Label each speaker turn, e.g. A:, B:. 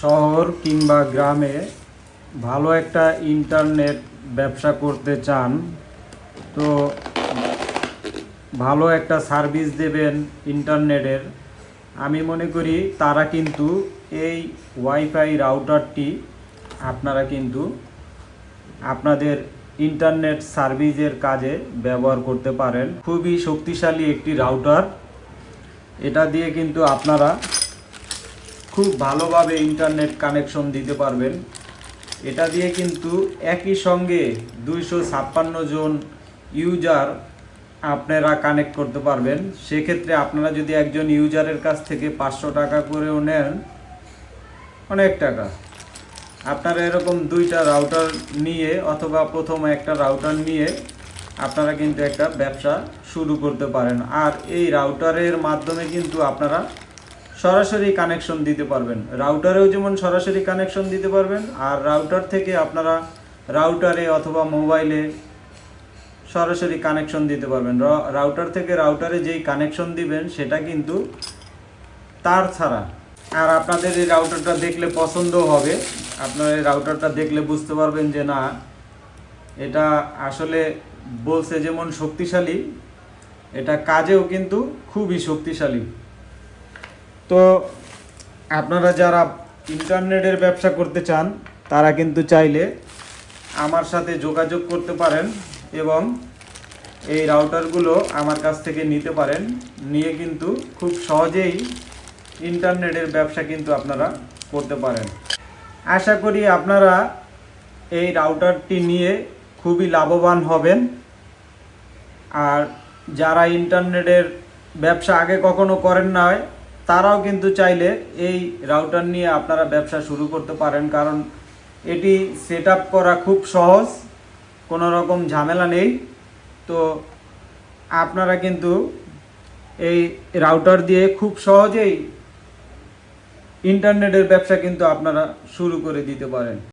A: শহর কিংবা গ্রামে ভালো একটা ইন্টারনেট ব্যবসা করতে চান, তো ভালো একটা সার্ভিস দেবেন ইন্টারনেটের। আমি মনে করি তারা কিন্তু এই ওয়াইফাই রাউটারটি আপনারা কিন্তু আপনাদের ইন্টারনেট সার্ভিসের কাজে ব্যবহার করতে পারেন। খুবই শক্তিশালী একটি রাউটার। এটা দিয়ে কিন্তু আপনারা খুব ভালোভাবে ইন্টারনেট কানেকশন দিতে পারবেন। এটা দিয়ে কিন্তু একই সঙ্গে দুইশো ছাপ্পান্ন জন ইউজার আপনারা কানেক্ট করতে পারবেন। সেক্ষেত্রে আপনারা যদি একজন ইউজারের কাছ থেকে পাঁচশো টাকা করেও নেন, অনেক টাকা। আপনারা এরকম দুইটা রাউটার নিয়ে অথবা প্রথম একটা রাউটার নিয়ে আপনারা কিন্তু একটা ব্যবসা শুরু করতে পারেন। আর এই রাউটারের মাধ্যমে কিন্তু আপনারা সরাসরি কানেকশন দিতে পারবেন। রাউটারেও যেমন সরাসরি কানেকশন দিতে পারবেন, আর রাউটার থেকে আপনারা রাউটারে অথবা মোবাইলে সরাসরি কানেকশন দিতে পারবেন। রাউটার থেকে রাউটারে যেই কানেকশন দিবেন, সেটা কিন্তু তার ছাড়া। আর আপনাদের এই রাউটারটা দেখলে পছন্দ হবে। আপনারা এই রাউটারটা দেখলে বুঝতে পারবেন যে না, এটা আসলে বলছে যেমন শক্তিশালী, এটা কাজেও কিন্তু খুবই শক্তিশালী। তো আপনারা যারা ইন্টারনেটের ব্যবসা করতে চান, তারা কিন্তু চাইলে আমার সাথে যোগাযোগ করতে পারেন এবং এই রাউটারগুলো আমার কাছ থেকে নিতে পারেন। নিয়ে কিন্তু খুব সহজেই ইন্টারনেটের ব্যবসা কিন্তু আপনারা করতে পারেন। আশা করি আপনারা এই রাউটারটি নিয়ে খুবই লাভবান হবেন। আর যারা ইন্টারনেটের ব্যবসা আগে কখনো করেন না তারাও কিন্তু চাইলে এই রাউটার নিয়ে আপনারা ব্যবসা শুরু করতে পারেন, কারণ এটি সেট করা খুব সহজ, কোনো রকম ঝামেলা নেই। তো আপনারা কিন্তু এই রাউটার দিয়ে খুব সহজেই ইন্টারনেটের ব্যবসা কিন্তু আপনারা শুরু করে দিতে পারেন।